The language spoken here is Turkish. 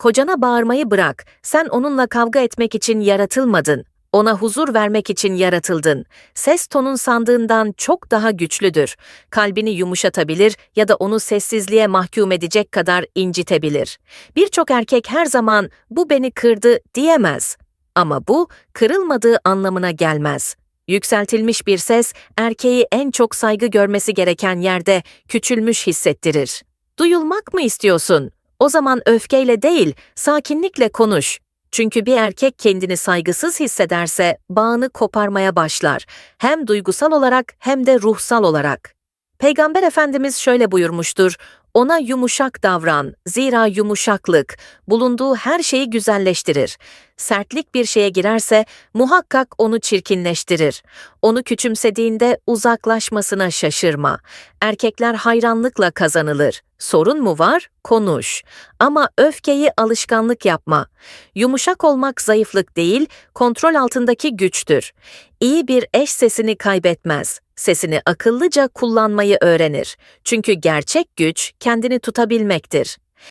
Kocana bağırmayı bırak. Sen onunla kavga etmek için yaratılmadın. Ona huzur vermek için yaratıldın. Ses tonun sandığından çok daha güçlüdür. Kalbini yumuşatabilir ya da onu sessizliğe mahkum edecek kadar incitebilir. Birçok erkek her zaman bu beni kırdı diyemez. Ama bu kırılmadığı anlamına gelmez. Yükseltilmiş bir ses erkeği en çok saygı görmesi gereken yerde küçülmüş hissettirir. Duyulmak mı istiyorsun? O zaman öfkeyle değil, sakinlikle konuş. Çünkü bir erkek kendini saygısız hissederse bağını koparmaya başlar. Hem duygusal olarak hem de ruhsal olarak. Peygamber Efendimiz şöyle buyurmuştur. Ona yumuşak davran. Zira yumuşaklık bulunduğu her şeyi güzelleştirir. Sertlik bir şeye girerse muhakkak onu çirkinleştirir. Onu küçümsediğinde uzaklaşmasına şaşırma. Erkekler hayranlıkla kazanılır. Sorun mu var? Konuş. Ama öfkeyi alışkanlık yapma. Yumuşak olmak zayıflık değil, kontrol altındaki güçtür. İyi bir eş sesini kaybetmez. Sesini akıllıca kullanmayı öğrenir. Çünkü gerçek güç kendini tutabilmektir.